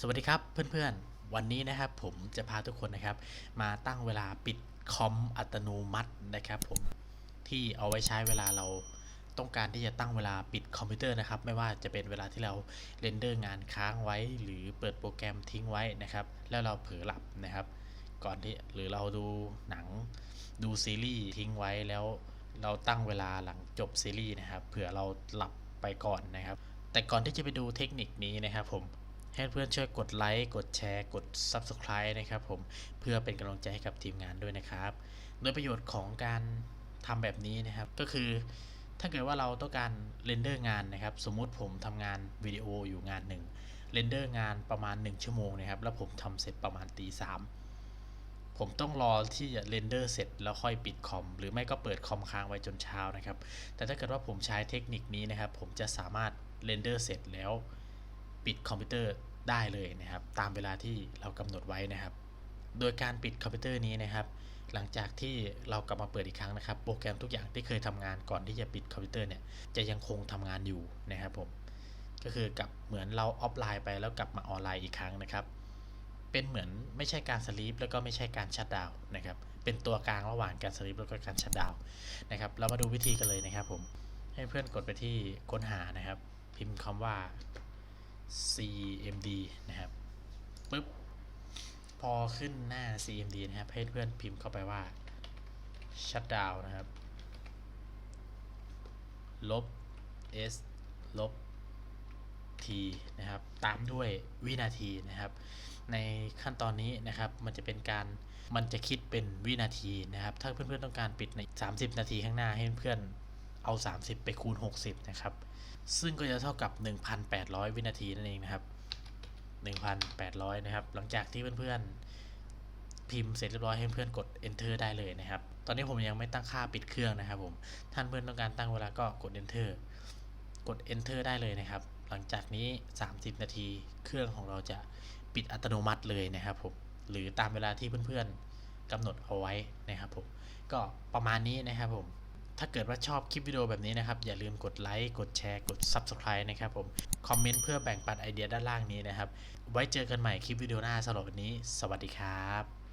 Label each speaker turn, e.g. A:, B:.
A: สวัสดีครับเพื่อนๆ วันนี้นะครับผมจะพาทุกคนนะครับ มาตั้งเวลาปิดคอมอัตโนมัตินะครับผมที่เอาไว้ใช้เวลาเราต้องการที่จะตั้งเวลาปิดคอมพิวเตอร์นะครับ ไม่ว่าจะเป็นเวลาที่เราเรนเดอร์งานค้างไว้ หรือเปิดโปรแกรมทิ้งไว้นะครับ แล้วเราเผลอหลับนะครับ ก่อนที่หรือเราดูหนังดูซีรีส์ทิ้งไว้แล้วเราตั้งเวลาหลังจบซีรีส์นะครับเผื่อเราหลับไปก่อนนะครับ แต่ก่อนที่จะไปดูเทคนิคนี้นะครับผม ให้เพื่อนช่วยกดไลค์กดแชร์ กด Subscribe นะครับผมเพื่อเป็นกำลังใจให้กับทีมงานด้วยนะครับ โดยประโยชน์ของการทำแบบนี้นะครับก็คือถ้าเกิดว่าเราต้องการเรนเดอร์งานนะครับ สมมุติผมทำงานวิดีโออยู่งานหนึ่งเรนเดอร์งานประมาณ 1 ชั่วโมงนะครับ แล้วผมทำเสร็จประมาณตีสามผมต้องรอที่จะเรนเดอร์เสร็จแล้วค่อยปิดคอม หรือไม่ก็เปิดคอมค้างไว้จนเช้านะครับ แต่ถ้าเกิดว่าผมใช้เทคนิคนี้นะครับ ผมจะสามารถเรนเดอร์เสร็จแล้วปิดคอมพิวเตอร์ ได้เลยนะครับ ตามเวลาที่เรากำหนดไว้นะครับ โดยการปิดคอมพิวเตอร์นี้นะครับ หลังจากที่เรากลับมาเปิดอีกครั้งนะครับ โปรแกรมทุกอย่างที่เคยทำงานก่อนที่จะปิดคอมพิวเตอร์เนี่ยจะยังคงทำงานอยู่นะครับผมก็คือกับเหมือนเราออฟไลน์ไปแล้วกลับมาออนไลน์อีกครั้งนะครับ เป็นเหมือนไม่ใช่การสลีปแล้วก็ไม่ใช่การชัดดาวนะครับ เป็นตัวกลางระหว่างการสลีปแล้วก็การชัดดาวน์นะครับ เรามาดูวิธีกันเลยนะครับผมให้เพื่อนกดไปที่ค้นหานะครับ พิมพ์คำว่า CMD นะครับปึ๊บพอขึ้นหน้า CMD นะครับให้เพื่อนพิมพ์เข้าไปว่า shutdown นะครับ ลบ S ลบ T นะครับ ตามด้วยวินาทีนะครับ ในขั้นตอนนี้นะครับ มันจะเป็นการ มันจะคิดเป็นวินาทีนะครับ ถ้าเพื่อนๆต้องการปิดใน 30 นาทีข้างหน้าให้เพื่อน เอา 30 ไปคูณ 60 นะครับ ซึ่งก็จะเท่ากับ 1,800 วินาทีนั่นเองนะครับ 1,800 นะครับ หลังจากที่เพื่อนๆ พิมพ์เสร็จเรียบร้อยให้เพื่อนกด enter ได้เลยนะครับ ตอนนี้ผมยังไม่ตั้งค่าปิดเครื่องนะครับผม ท่านเพื่อนต้องการตั้งเวลาก็กด enter กด enter ได้เลยนะครับ หลังจากนี้ 30 นาทีเครื่องของเราจะปิดอัตโนมัติเลยนะครับผม หรือตามเวลาที่เพื่อนๆกำหนดเอาไว้นะครับผม ก็ประมาณนี้นะครับผม ถ้าเกิดว่าชอบคลิปวิดีโอแบบนี้นะครับ อย่าลืมกดไลค์กดแชร์กด Subscribe นะครับผม คอมเมนต์เพื่อแบ่งปันไอเดียด้านล่างนี้นะครับ ไว้เจอกันใหม่คลิปวิดีโอหน้าสำหรับวันนี้ สวัสดีครับ